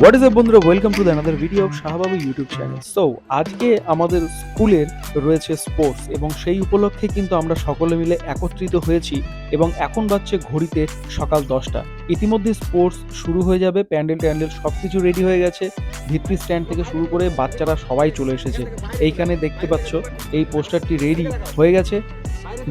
What is up বন্ধুরা? Welcome to the another video of Shahbabu YouTube channel so আজকে আমাদের স্কুলের রয়েছে স্পোর্টস এবং সেই উপলক্ষে কিন্তু আমরা সকলে মিলে একত্রিত হয়েছি এবং এখন বাজছে ঘড়িতে সকাল দশটা। ইতিমধ্যে স্পোর্টস শুরু হয়ে যাবে, প্যান্ডেল ট্যান্ডেল সব কিছু রেডি হয়ে গেছে। ভিত্তি স্ট্যান্ড থেকে শুরু করে বাচ্চারা সবাই চলে এসেছে। এইখানে দেখতে পাচ্ছ, এই পোস্টারটি রেডি হয়ে গেছে।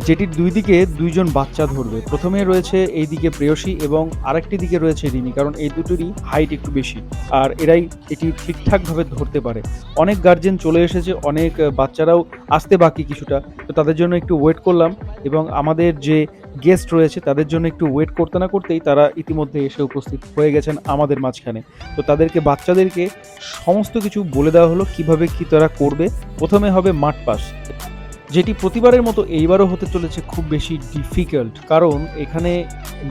যেটির দুই দিকে দুইজন বাচ্চা ধরবে। প্রথমে রয়েছে এই দিকে প্রেয়সী এবং আরেকটি দিকে রয়েছে রিমি, কারণ এই দুটোরই হাইট একটু বেশি। আর এরাই এটি ঠিকঠাকভাবে ধরতে পারে। অনেক গার্জেন চলে এসেছে, অনেক বাচ্চারাও আসতে বাকি কিছুটা। তো তাদের জন্য একটু ওয়েট করলাম এবং আমাদের যে গেস্ট রয়েছে, তাদের জন্য একটু ওয়েট করতে না করতেই তারা ইতিমধ্যে এসে উপস্থিত হয়ে গেছেন আমাদের মাঝখানে। তো তাদেরকে, বাচ্চাদেরকে সমস্ত কিছু বলে দেওয়া হলো কীভাবে কি তারা করবে। প্রথমে হবে মাঠ পাস। যেটি প্রতিবারের মতো এইবারও হতে চলেছে খুব বেশি ডিফিকাল্ট কারণ এখানে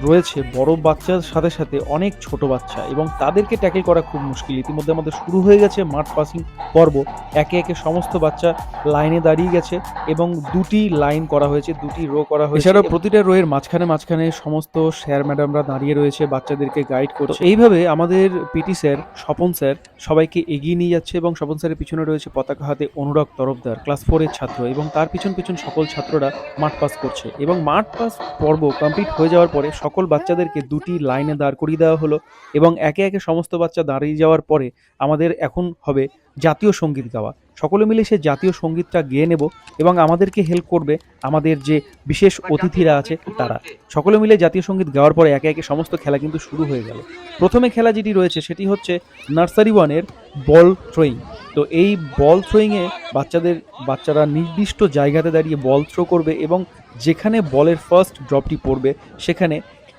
রয়েছে বড় বাচ্চার সাথে সাথে অনেক ছোট বাচ্চা এবং তাদেরকে ট্যাকেল করা খুব মুশকিল। ইতিমধ্যে আমাদের শুরু হয়ে গেছে মাঠ পাসিং পর্ব। একে একে সমস্ত বাচ্চা লাইনে দাঁড়িয়ে গেছে এবং দুটি লাইন করা হয়েছে দুটি রো করা হয়েছে। এছাড়াও প্রতিটা রোয়ের মাঝখানে মাঝখানে সমস্ত স্যার ম্যাডামরা দাঁড়িয়ে রয়েছে বাচ্চাদেরকে গাইড করছে। এইভাবে আমাদের পিটি স্যার স্বপন স্যার সবাইকে এগিয়ে নিয়ে যাচ্ছে এবং স্বপন স্যারের পিছনে রয়েছে পতাকা হাতে অনুরাগ তরফদার ক্লাস ফোরের ছাত্র এবং তার পিছন পিছন সকল ছাত্ররা মাঠ পাস করছে এবং মাঠ পাস পর্ব কমপ্লিট হয়ে যাওয়ার পরে সকল বাচ্চাদেরকে দুটি লাইনে দাঁড় করিয়ে দেওয়া হলো এবং একে একে সমস্ত বাচ্চা দাঁড়িয়ে যাওয়ার পরে আমাদের এখন হবে জাতীয় সংগীত গাওয়া। সকলে মিলে সে জাতীয় সঙ্গীতটা গেয়ে নেব এবং আমাদেরকে হেল্প করবে আমাদের যে বিশেষ অতিথিরা আছে তারা। সকলে মিলে জাতীয় সংগীত গাওয়ার পরে একে একে সমস্ত খেলা কিন্তু শুরু হয়ে গেল। প্রথমে খেলা যেটি রয়েছে সেটি হচ্ছে নার্সারি ওয়ানের বল থ্রোয়িং তো এই বল থ্রোয়িংয়ে বাচ্চাদের, বাচ্চারা নির্দিষ্ট জায়গাতে দাঁড়িয়ে বল থ্রো করবে এবং যেখানে বলের ফার্স্ট ড্রপটি পড়বে সেখানে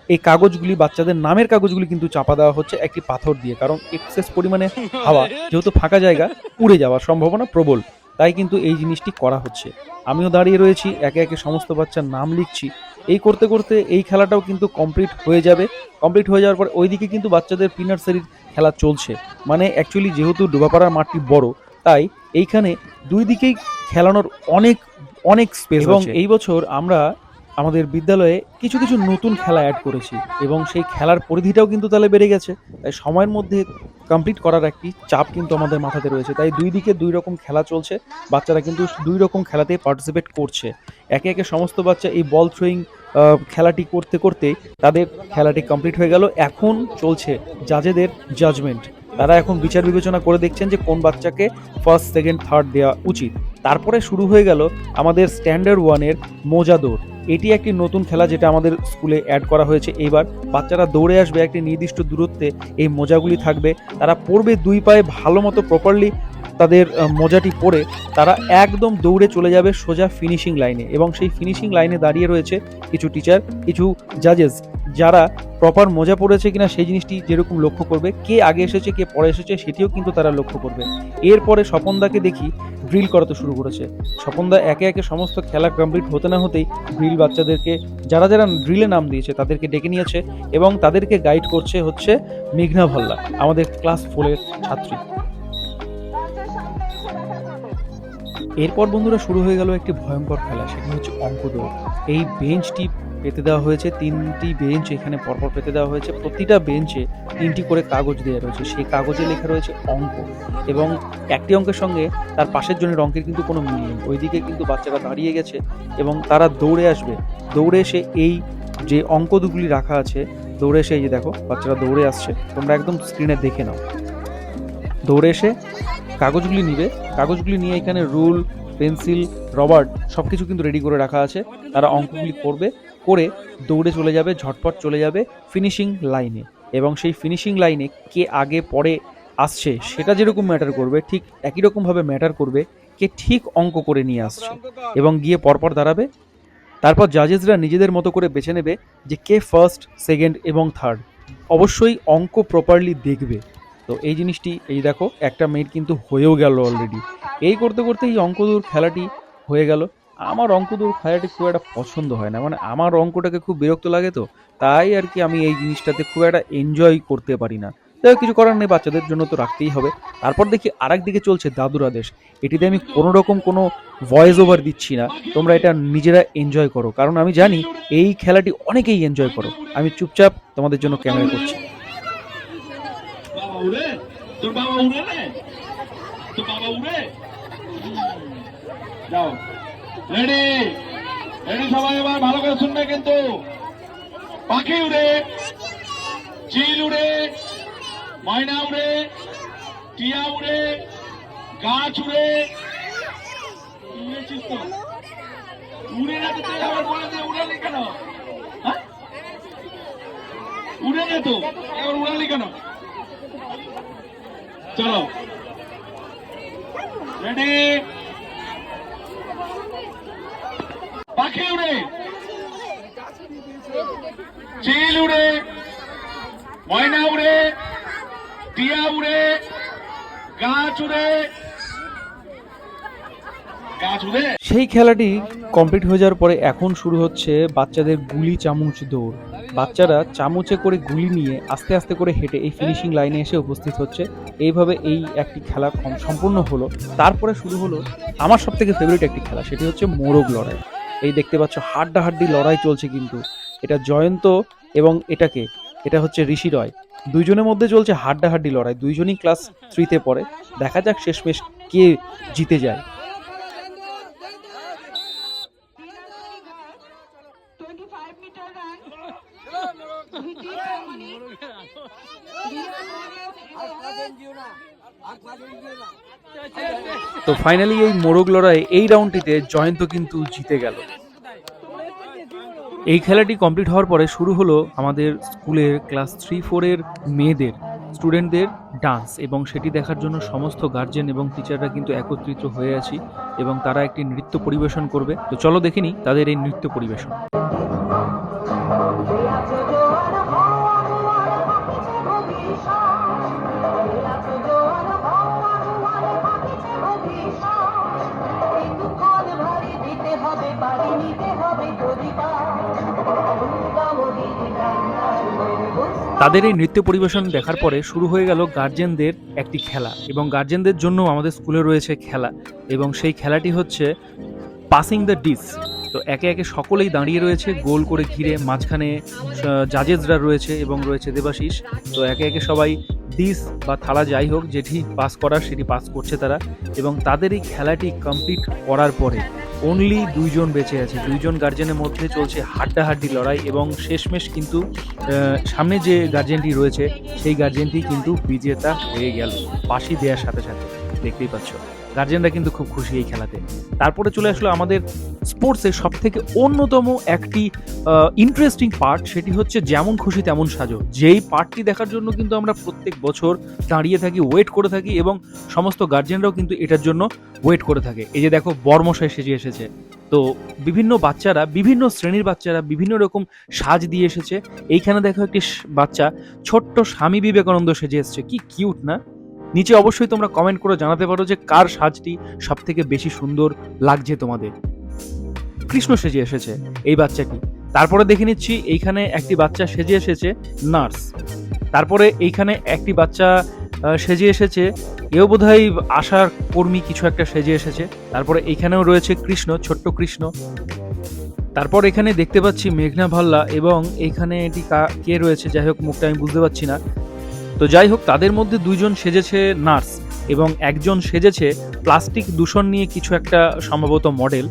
এই কাগজগুলি বাচ্চাদের নামের কাগজগুলি কিন্তু চাপা দেওয়া হচ্ছে একটি পাথর দিয়ে কারণ এক্সেস পরিমাণে হাওয়া যেহেতু ফাঁকা জায়গা উড়ে যাওয়ার সম্ভাবনা প্রবল। তাই কিন্তু এই জিনিসটি করা হচ্ছে। আমিও দাঁড়িয়ে রয়েছি একে একে সমস্ত বাচ্চার নাম লিখছি। এই করতে করতে এই খেলাটাও কিন্তু কমপ্লিট হয়ে যাবে। কমপ্লিট হয়ে যাওয়ার পর ওইদিকে কিন্তু বাচ্চাদের প্রিনার্সারির খেলা চলছে। মানে অ্যাকচুয়ালি যেহেতু ডোবাপাড়ার মাঠটি বড় তাই এইখানে দুই দিকেই খেলানোর অনেক অনেক স্পেস এবং এই বছর আমরা আমাদের বিদ্যালয়ে কিছু কিছু নতুন খেলা অ্যাড করেছি এবং সেই খেলার পরিধিটাও কিন্তু তাহলে বেড়ে গেছে। তাই সময়ের মধ্যে কমপ্লিট করার একটি চাপ কিন্তু আমাদের মাথাতে রয়েছে। তাই দুই দিকে দুই রকম খেলা চলছে। বাচ্চারা কিন্তু দুই রকম খেলাতে পার্টিসিপেট করছে। একে একে সমস্ত বাচ্চা এই বল থ্রোয়িং খেলাটি করতে করতে তাদের খেলাটি কমপ্লিট হয়ে গেল। এখন চলছে জাজেদের জাজমেন্ট তারা এখন বিচার বিবেচনা করে দেখছেন যে কোন বাচ্চাকে ফার্স্ট সেকেন্ড থার্ড দেওয়া উচিত। তারপরে শুরু হয়ে গেল আমাদের স্ট্যান্ডার্ড ওয়ানের মোজা দৌড়। এটি একটি নতুন খেলা যেটা আমাদের স্কুলে অ্যাড করা হয়েছে। এইবার বাচ্চারা দৌড়ে আসবে একটি নির্দিষ্ট দূরত্বে, এই মোজাগুলি থাকবে। তারা পড়বে দুই পায়ে ভালো মতো প্রপারলি তাদের মোজাটি পরে তারা একদম দৌড়ে চলে যাবে সোজা ফিনিশিং লাইনে এবং সেই ফিনিশিং লাইনে দাঁড়িয়ে রয়েছে কিছু টিচার কিছু জাজেস যারা প্রপার মোজা পড়েছে কিনা সেই জিনিসটি যেরকম লক্ষ্য করবে, কে আগে এসেছে, কে পরে এসেছে, সেটিও কিন্তু তারা লক্ষ্য করবে। এরপরে স্বপনদাকে দেখি ড্রিল করাতে শুরু করেছে। স্বপনদা একে একে সমস্ত খেলা কমপ্লিট হতে না হতেই ড্রিল বাচ্চাদেরকে, যারা যারা ড্রিলে নাম দিয়েছে, তাদেরকে ডেকে নিয়েছে এবং তাদেরকে গাইড করছে হচ্ছে মেঘনা ভাল্লা, আমাদের ক্লাস ফোরের ছাত্রী। এরপর বন্ধুরা শুরু হয়ে গেল একটি ভয়ঙ্কর খেলা, সেটি হচ্ছে অঙ্ক দৌড়। এই বেঞ্চটি পেতে দেওয়া হয়েছে তিনটি বেঞ্চ, এখানে পরপর পেতে দেওয়া হয়েছে। প্রতিটা বেঞ্চে তিনটি করে কাগজ দেওয়া রয়েছে। সেই কাগজে লেখা রয়েছে অঙ্ক এবং একটি অঙ্কের সঙ্গে তার পাশের জনের অঙ্কের কিন্তু কোনো মিল নেই। ওইদিকে কিন্তু বাচ্চারা দাঁড়িয়ে গেছে এবং তারা দৌড়ে আসবে। দৌড়ে এসে এই যে অঙ্ক দুগুলি রাখা আছে, দৌড়ে এসে এই যে দেখো, বাচ্চারা দৌড়ে আসছে। তোমরা একদম স্ক্রিনে দেখে নাও। দৌড়ে এসে কাগজগুলি নিবে। কাগজগুলি নিয়ে এখানে রুল, পেন্সিল রবার্ট সব কিছু কিন্তু রেডি করে রাখা আছে। তারা অঙ্কগুলি করবে। করে দৌড়ে চলে যাবে, ঝটপট চলে যাবে ফিনিশিং লাইনে এবং সেই ফিনিশিং লাইনে কে আগে পরে আসছে সেটা যেরকম ম্যাটার করবে, ঠিক একই রকমভাবে ম্যাটার করবে, কে ঠিক অঙ্ক করে নিয়ে আসছে। এবং গিয়ে পরপর দাঁড়াবে। তারপর জাজেসরা নিজেদের মতো করে বেছে নেবে যে কে ফার্স্ট সেকেন্ড এবং থার্ড অবশ্যই অঙ্ক প্রপারলি দেখবে। তো এই জিনিসটি, এই দেখো, একটা মেয়ের কিন্তু হয়েও গেল অলরেডি এই করতে করতে এই অঙ্ক দূর খেলাটি হয়ে গেল। আমার অঙ্কদূর খেলাটি খুব একটা পছন্দ হয় না। মানে আমার অঙ্কটাকে খুব বিরক্ত লাগে তো। তাই আর কি আমি এই জিনিসটাতে খুব একটা এনজয় করতে পারি না। হোক, কিছু করার নেই বাচ্চাদের জন্য তো রাখতেই হবে। তারপর দেখি আরেক দিকে চলছে দাদুর আদেশ এটিতে আমি কোনো রকম কোনো ভয়েস ওভার দিচ্ছি না। তোমরা এটা নিজেরা এনজয় করো। কারণ আমি জানি এই খেলাটি অনেকেই এনজয় করো। আমি চুপচাপ তোমাদের জন্য ক্যামেরা করছি। তোর বাবা উড়ে তোর বাবা উড়ে। যাও। রেডি রেডি সবাই এবার ভালো করে শুনবে কিন্তু। পাখি উড়ে, চিল উড়ে, ময়না উড়ে, টিয়া উড়ে, গাছ উড়ে। উড়ে না তো আবার বলে কেন? হ্যাঁ? উড়ে না তো, এবার উড়ালি কেন? চলো। রেডি পাখি উড়ে চিল উড়ে ময়না উড়ে টিয়া উড়ে গাছ উড়ে সেই খেলাটি কমপ্লিট হয়ে যাওয়ার পরে এখন শুরু হচ্ছে বাচ্চাদের গুলি চামচ দৌড়। বাচ্চারা চামচে করে গুলি নিয়ে আস্তে আস্তে করে হেঁটে এই ফিনিশিং লাইনে এসে উপস্থিত হচ্ছে। এইভাবে এই একটি খেলা সম্পূর্ণ হলো। তারপরে শুরু হলো আমার সবথেকে ফেভারিট একটি খেলা, সেটি হচ্ছে মোরগ লড়াই। এই দেখতে পাচ্ছ, হাড্ডাহাড্ডি লড়াই চলছে কিন্তু। এটা জয়ন্ত এবং এটাকে, এটা হচ্ছে ঋষি রয়। দুইজনের মধ্যে চলছে হাড্ডাহাড্ডি লড়াই, দুইজনই ক্লাস থ্রিতে পড়ে। দেখা যাক শেষমেশ কে জিতে যায়। ফাইনালি এই মোরগ লড়াই এই রাউন্ডটিতে জয়ন্ত কিন্তু জিতে গেল। এই খেলাটি কমপ্লিট হওয়ার পরে শুরু হলো আমাদের স্কুলের ক্লাস থ্রি ফোরের মেয়েদের স্টুডেন্টদের ডান্স এবং সেটি দেখার জন্য সমস্ত গার্জেন এবং টিচাররা কিন্তু একত্রিত হয়ে আছি এবং তারা একটি নৃত্য পরিবেশন করবে। তো চলো দেখিনি তাদের এই নৃত্য পরিবেশন। তাদের এই নৃত্য পরিবেশন দেখার পরে শুরু হয়ে গেল গার্জেনদের একটি খেলা এবং গার্জেনদের জন্য আমাদের স্কুলে রয়েছে খেলা এবং সেই খেলাটি হচ্ছে পাসিং দ্য ডিস তো একে একে সকলেই দাঁড়িয়ে রয়েছে, গোল করে ঘিরে মাঝখানে জাজেজরা রয়েছে এবং রয়েছে দেবাশিস। তো একে একে সবাই ডিস বা থালা যাই হোক, যেটি পাস করার সেটি পাস করছে তারা এবং তাদের এই খেলাটি কমপ্লিট করার পরে অনলি দুইজন বেঁচে আছে। দুইজন গার্জেনের মধ্যে চলছে হাড্ডাহাড্ডি লড়াই এবং শেষমেশ কিন্তু সামনে যে গার্জেনটি রয়েছে, সেই গার্জেনটি কিন্তু বিজেতা হয়ে গেল পাশি দেওয়ার সাথে সাথে। দেখতেই পাচ্ছ। গার্জেনরা কিন্তু খুব খুশি এই খেলাতে। তারপরে চলে আসলো আমাদের স্পোর্টসের সব থেকে অন্যতম একটি ইন্টারেস্টিং পার্ট সেটি হচ্ছে যেমন খুশি তেমন সাজো। যেই পার্টটি দেখার জন্য কিন্তু আমরা প্রত্যেক বছর দাঁড়িয়ে থাকি ওয়েট করে থাকি এবং সমস্ত গার্জেনরাও কিন্তু এটার জন্য ওয়েট করে থাকে। এই যে দেখো, বর্মশাই সেজে এসেছে। তো বিভিন্ন বাচ্চারা, বিভিন্ন শ্রেণির বাচ্চারা বিভিন্ন রকম সাজ দিয়ে এসেছে। এইখানে দেখো একটি বাচ্চা ছোট্ট স্বামী বিবেকানন্দ সেজে এসেছে। কি কিউট না? নিচে অবশ্যই তোমরা কমেন্ট করে জানাতে পারো যে কার সাজটি সব থেকে বেশি সুন্দর লাগছে তোমাদের। কৃষ্ণ সেজে এসেছে, এই বাচ্চাটি। তারপরে দেখে নিচ্ছি এইখানে একটি বাচ্চা সেজে এসেছে, নার্স। তারপরে এইখানে একটি বাচ্চা সেজে এসেছে, এও বোধহয় আশার কর্মী কিছু একটা সেজে এসেছে। তারপরে এইখানেও রয়েছে কৃষ্ণ, ছোট্ট কৃষ্ণ। তারপর এখানে দেখতে পাচ্ছি মেঘনা ভাল্লা এবং এখানে এটি কে রয়েছে? যাই হোক, মুখটা আমি বুঝতে পারছি না। তো যাই হোক তাদের মধ্যে দুইজন সেজেছে নার্স এবং একজন সেজেছে প্লাস্টিক দূষণ নিয়ে কিছু একটা সম্ভবত মডেল।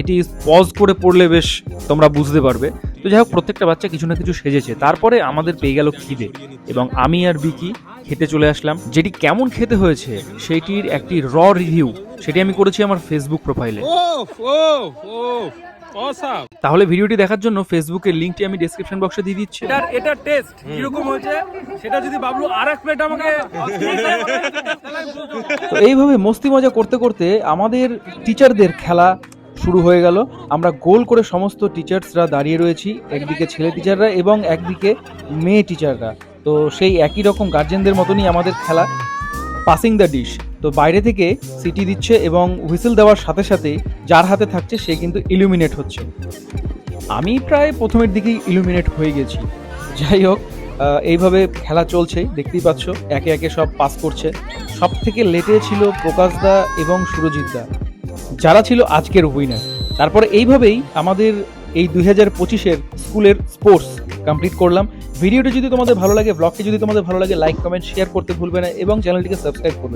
এটি পজ করে পড়লে বেশ তোমরা বুঝতে পারবে। তো যাই হোক প্রত্যেকটা বাচ্চা কিছু না কিছু সেজেছে। তারপরে আমাদের পেয়ে গেল খিদে এবং আমি আর বিকি খেতে চলে আসলাম। যেটি কেমন খেতে হয়েছে সেটির একটি র রিভিউ, সেটি আমি করেছি আমার ফেসবুক প্রোফাইলে তাহলে ভিডিওটি দেখার জন্য ফেসবুকের লিঙ্কটি আমি ডেসক্রিপশন বক্সে দিয়ে দিচ্ছি। এটার এটা টেস্ট কীরকম হয়েছে? সেটা যদি বাবলু আর এক প্লেট আমাকে তো এইভাবে মস্তি মজা করতে করতে আমাদের টিচারদের খেলা শুরু হয়ে গেল। আমরা গোল করে সমস্ত টিচার্সরা দাঁড়িয়ে রয়েছি একদিকে ছেলে টিচাররা এবং একদিকে মেয়ে টিচাররা তো সেই একই রকম গার্জেনদের মতনই আমাদের খেলা। পাসিং দ্য ডিশ তো বাইরে থেকে সিটি দিচ্ছে এবং হুইসেল দেওয়ার সাথে সাথে যার হাতে থাকছে সে কিন্তু ইলুমিনেট হচ্ছে। আমি প্রায় প্রথমের দিকেই ইলুমিনেট হয়ে গেছি। যাই হোক এইভাবে খেলা চলছে, দেখতেই পাচ্ছ, একে একে সব পাস করছে। সব থেকে লেটে ছিল প্রকাশদা এবং সুরজিৎদা যারা ছিল আজকের উইনার তারপরে এইভাবেই আমাদের এই দুই হাজার পঁচিশের স্কুলের স্পোর্টস কমপ্লিট করলাম। ভিডিওটি যদি তোমাদের ভালো লাগে ব্লগটি যদি তোমাদের ভালো লাগে লাইক কমেন্ট শেয়ার করতে ভুলবে না এবং চ্যানেলটিকে সাবস্ক্রাইব করবে।